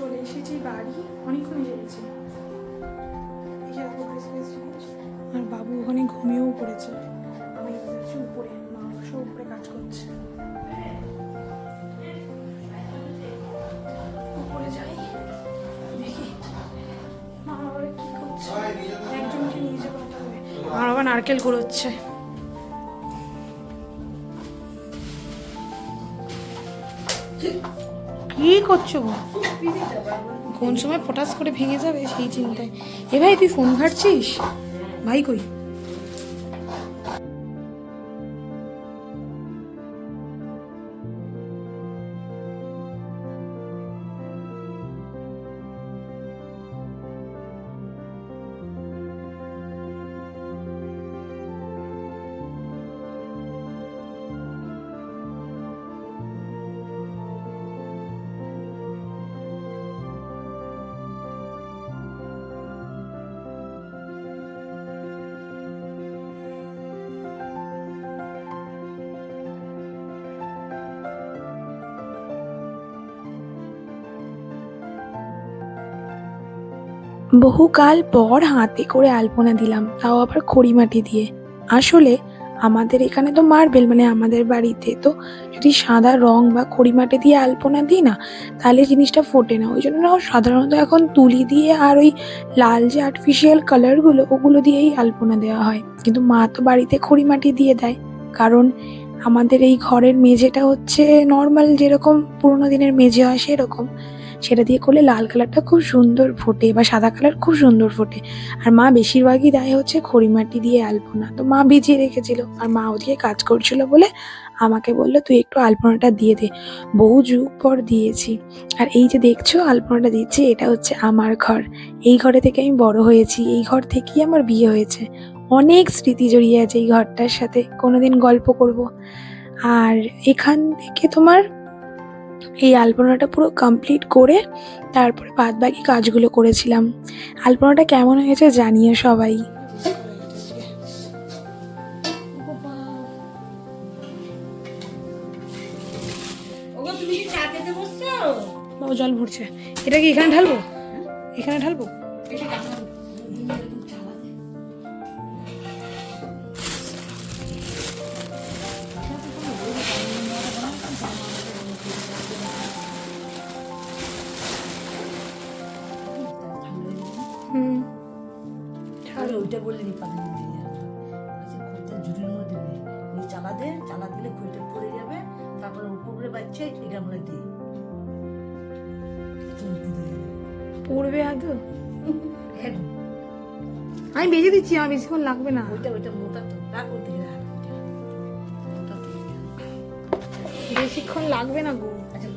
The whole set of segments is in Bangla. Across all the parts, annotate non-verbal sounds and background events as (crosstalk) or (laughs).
চলে এসেছি, বাড়ি অনেকক্ষণ এসে গেছি যে দেখো আর বাবু ওখানে ঘুমিয়েও পড়েছে। আমি যাচ্ছি উপরে, মা অবশ্য উপরে কাজ করছে। উপরে যাই, দেখি। মা আবার কি করছে? একজনকে নিয়ে যাব হবে আমার আবার নারকেল কুড়োচ্ছে। কি করছ? কোন সময় ফটাস করে ভেঙে যাবে সেই চিন্তায়। এ ভাই, তুই ফোন ঘাটছিস? ভাই কই? বহুকাল পর হাতে করে আলপনা দিলাম, তাও আবার খড়ি মাটি দিয়ে। আসলে আমাদের এখানে তো মার্বেল মানে আমাদের বাড়িতে তো যদি সাদা রং বা খড়ি মাটি দিয়ে আলপনা দিই না, তাহলে জিনিসটা ফোটে না। ওই জন্য সাধারণত এখন তুলি দিয়ে আর ওই লাল যে আর্টিফিশিয়াল কালারগুলো ওগুলো দিয়েই আলপনা দেওয়া হয়। কিন্তু মা তো বাড়িতে খড়ি মাটি দিয়ে দেয়। কারণ আমাদের এই ঘরের মেঝেটা হচ্ছে নর্মাল যেরকম পুরোনো দিনের মেঝে হয় সেরকম। সেটা দিয়ে করলে লাল কালারটা খুব সুন্দর ফোটে বা সাদা কালার খুব সুন্দর ফোটে। আর মা বেশিরভাগই দেয় হচ্ছে খড়িমাটি দিয়ে আলপনা। তো মা ভিজিয়ে রেখেছিল। আর মা ওদিকে কাজ করছিল বলে আমাকে বলল, তুই একটু আলপনাটা দিয়ে দে। বহু যুগ পর দিয়েছি। আর এই যে দেখছ আলপনাটা দিচ্ছি, এটা হচ্ছে আমার ঘর। এই ঘরে থেকে আমি বড় হয়েছি। এই ঘর থেকেই আমার বিয়ে হয়েছে। অনেক স্মৃতি জড়িয়ে আছে এই ঘরটার সাথে। কোনোদিন গল্প করব। আর এখান থেকে তোমার এই আলপনাটা পুরো কমপ্লিট করে তারপরে বাদ বাকি কাজগুলো করেছিলাম। আলপনাটা কেমন হয়েছে জানিয়ে সবাই। জল ভরছে। এটা কি এখানে ঢালবো? এখানে ঢালবো? ওইটা বললে নি পানি দিয়ে যাবে বলছে খড়িটা ঝুড়ির মধ্যে নে নিয়ে চালা দে চালা দিলে খড়িটা পড়ে যাবে। তারপরে উপরে বাচ্চা এটা আমরা দিই। পড়বে আদৌ হ্যাঁ। আমি বেজে দিচ্ছি আমার বেশিক্ষণ লাগবে না। ওইটা ওইটা মোটা তো। রাখ ওই। বেশিক্ষণ লাগবে না গো। আচ্ছা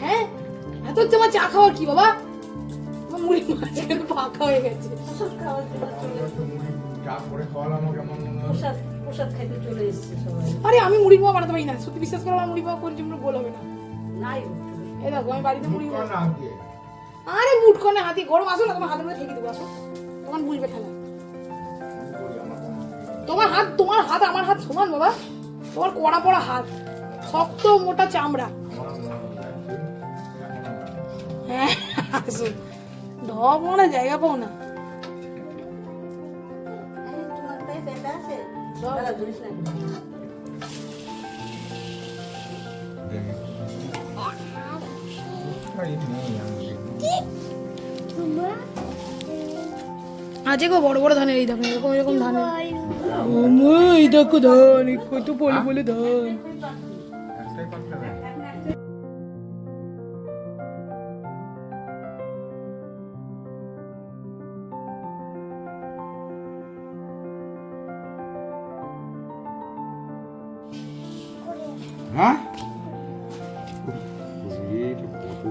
হ্যাঁ তোমার চা বাবা মুড়ি হয়ে গেছে আরে আমি মুড়ি পোয়া বানাতে পারি না। সত্যি বিশ্বাস করো আমার মুড়ি পোয়া করে জন্য গোল হবে না। নাই। এই দেখো আমি বাড়িতে মুড়ি। আরে মুট করে হাতি গরম আসো না তোমার হাতের মধ্যে ঠেকে দেবো আসো। তোমার বুঝবে ঠেলা। তোমার হাত তোমার হাত আমার হাত সমান বাবা। তোমার কড়া পড়া হাত শক্ত মোটা চামড়া। মনে হয় ধপ মানে জায়গা পাও না। তোমার নেই, গো বড় বড় ধানের এই দেখো এরকম এরকম ধান এই দেখো ধান কত পলি পলি ধান। একটাই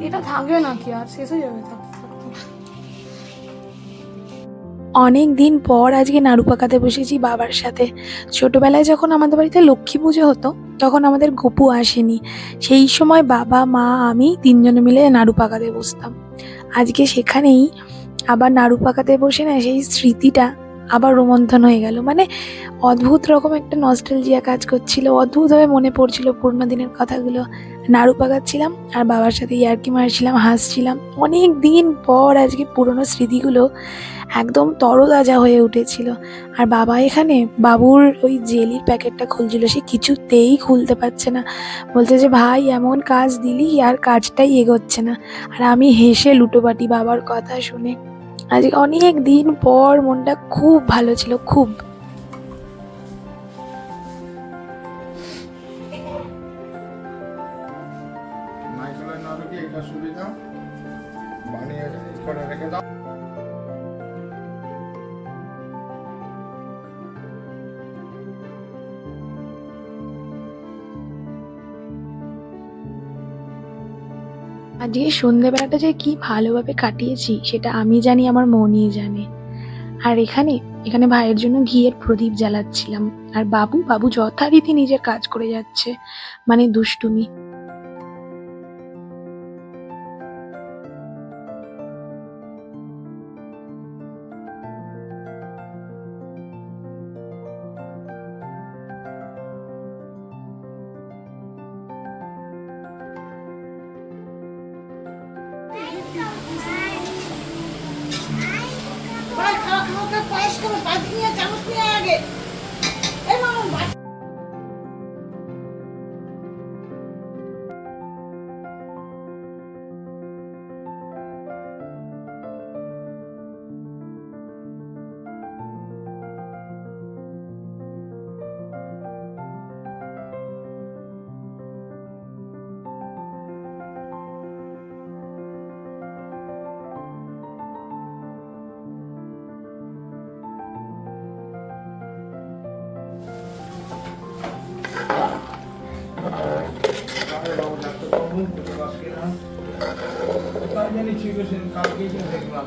এটা অনেক দিন পর আজকে নাড়ু পাকাতে বসেছি বাবার সাথে। ছোটবেলায় যখন আমাদের বাড়িতে লক্ষ্মী পুজো হতো, তখন আমাদের গপু আসেনি। সেই সময় বাবা, মা, আমি তিনজনে মিলে নাড়ু পাকাতে বসতাম। আজকে সেখানেই আবার নাড়ু পাকাতে বসে না, সেই স্মৃতিটা আবার রোমন্থন হয়ে গেল। মানে অদ্ভুত রকম একটা নস্টালজিয়া কাজ করছিল, অদ্ভুতভাবে মনে পড়ছিল পুরোনো দিনের কথাগুলো। নাড়ু পাকাচ্ছিলাম, আর বাবার সাথে ইয়ার্কি মারছিলাম, হাসছিলাম। অনেক দিন পর আজকে পুরনো স্মৃতিগুলো একদম তরতাজা হয়ে উঠেছিল। আর বাবা এখানে বাবুর ওই জেলির প্যাকেটটা খুলছিল, সে কিছুতেই খুলতে পারছে না। বলছে যে, ভাই, এমন কাজ দিলি, আর কাজটাই এগোচ্ছে না। আর আমি হেসে লুটোপাটি বাবার কথা শুনে, আজকে অনেক দিন পর মনটা খুব ভালো ছিল, খুব। আজকে সন্ধেবেলাটা যে কি ভালোভাবে কাটিয়েছি, সেটা আমি জানি, আমার মনই জানে। আর এখানে এখানে ভাইয়ের জন্য ঘিয়ের প্রদীপ জ্বালাচ্ছিলাম। আর বাবু বাবু যথারীতি নিজের কাজ করে যাচ্ছে। মানে দুষ্টুমি। কোথায় জানি ছিল সেদিন কালকেই তো দেখলাম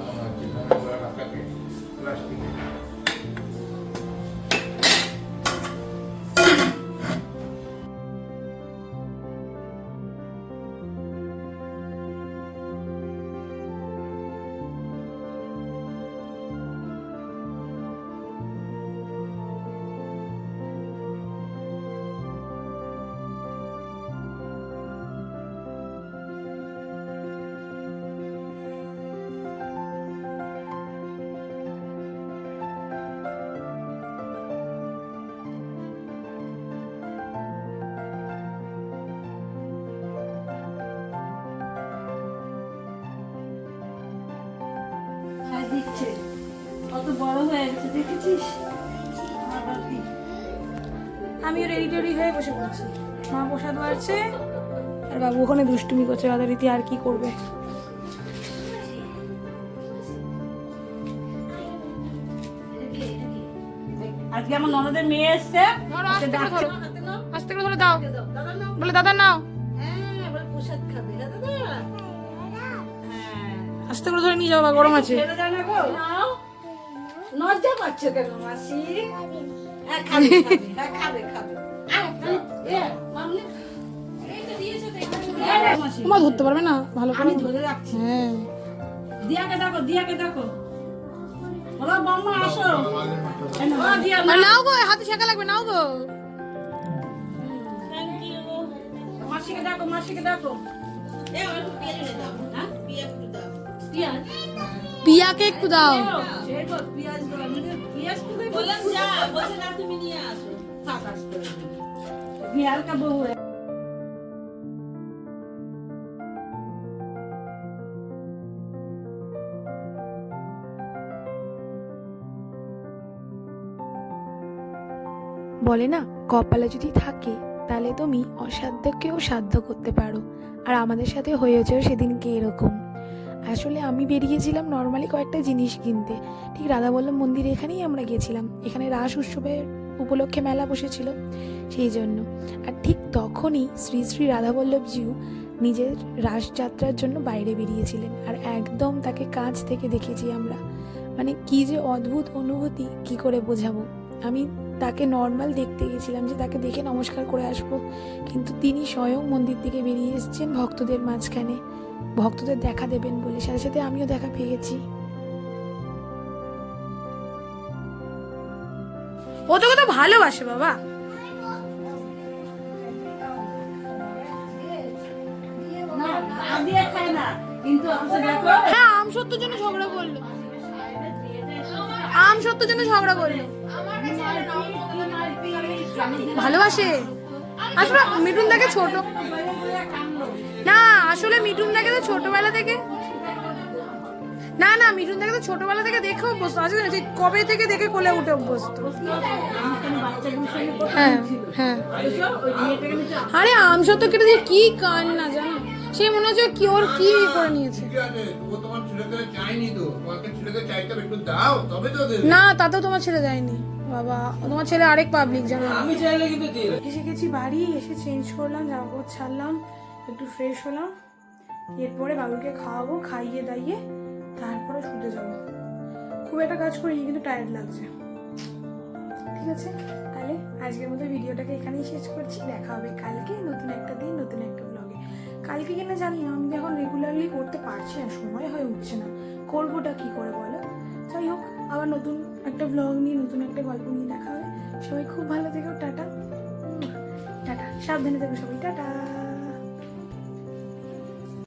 বড় হয়ে গেছে দেখেছিস? আমিও রেডি টেডি হয়ে বসে পড়ছি। মা প্রসাদ বাড়ছে আর বাবু ওখানে দুষ্টুমি করছে রাতারীতি আর কি করবে? আজকে আমার ননদের মেয়ে এসছে আস্তে করে ধরে দাও। বলে দাদা নাও। হ্যাঁ, বলে প্রসাদ খাবে। দাদা। হ্যাঁ আস্তে করে ধরে নিয়ে যাও বা গরম আছে। লজ্জা পাচ্ছ কেন মাসি? হ্যাঁ খাবে (laughs) হ্যাঁ খাবে খাবে। আয়, হ্যাঁ, রে, ধরতে পারবে না ভালো করে আমি ধরে। রাখছি। হ্যাঁ। দিয়াকে ডাকো দিয়াকে বম্মা আসো। নাও, দিয়া, আর নাও গো হাতে শেখা লাগবে নাও গো। মাসিকে ডাকো মাসিকে ডাকো হ্যাঁ? একটু পেঁয়াজ দাও। পেঁয়াজ? বলছে না তুমি নিয়ে আসো থাক আসতে বিহার কা বউ है বলে না, কপালে যদি থাকে, তাহলে তুমি অসাধ্যকেও সাধ্য করতে পারো। আর আমাদের সাথে হয়েছেও সেদিনকে এরকম। আসলে আমি বেরিয়েছিলাম নর্মালি কয়েকটা জিনিস কিনতে। ঠিক রাধা রাধাবল্লভ মন্দির এখানেই আমরা গেছিলাম এখানে রাস উৎসবের উপলক্ষে মেলা বসেছিল সেই জন্য। আর ঠিক তখনই শ্রী শ্রী রাধাবল্লভজিও নিজের রাসযাত্রার জন্য বাইরে বেরিয়েছিলেন আর একদম তাকে কাছ থেকে দেখেছি আমরা। মানে কি যে অদ্ভুত অনুভূতি, কি করে বোঝাবো? আমি তাকে নর্মাল দেখতে গেছিলাম যে তাকে দেখে নমস্কার করে আসব। কিন্তু তিনি স্বয়ং মন্দির থেকে বেরিয়ে এসেছেন ভক্তদের মাঝখানে। ভক্তদের দেখা দেবেন বলে। সাথে সাথে আমিও দেখা পেয়ে গেছি। ও তোকে তো ভালোবাসে বাবা। হ্যাঁ আম সত্যর জন্য ঝগড়া করল। আম সত্যর জন্য ঝগড়া করল। ভালোবাসে? আসলে মিঠুন দাকে ছোট না আসলে মিঠুন দাকে তো ছোটবেলা থেকে না না মিঠুন দাকে তো ছোটবেলা থেকে দেখে অভ্যস্ত। আসলে যে কবে থেকে দেখে কোলে উঠে অভ্যস্ত? হ্যাঁ হ্যাঁ। আরে আম সত্য কেটে দিয়ে কি কান্না জানো? সে মনে হচ্ছে কি ওর কি করে নিয়েছে? আছে না তাতেও তোমার ছেলে যায়নি বাবা তোমার ছেলে আরেক পাবলিক জানো। আমি চাইলে কিন্তু এসে গেছি বাড়ি এসে চেঞ্জ করলাম জামা কাপড় ছাড়লাম একটু ফ্রেশ হলাম। এরপরে বাবুকে খাওয়াবো খাইয়ে দাইয়ে তারপরে শুতে যাব। খুব একটা কাজ করিনি কিন্তু টায়ার্ড লাগছে। ঠিক আছে? তাহলে আজকের মতো ভিডিওটাকে এখানেই শেষ করছি। দেখা হবে কালকে নতুন একটা দিন নতুন একটা ব্লগে কালকে কিনা জানি না আমি এখন রেগুলারলি করতে পারছি না সময় হয়ে উঠছে না। করবোটা কি করে বলো? যাই হোক আবার নতুন একটা ব্লগ নিয়ে, নতুন একটা গল্প নিয়ে দেখা হবে। সবাই খুব ভালো থেকো, টাটা। টাটা, সাবধানে থেকো সবাই, টাটা।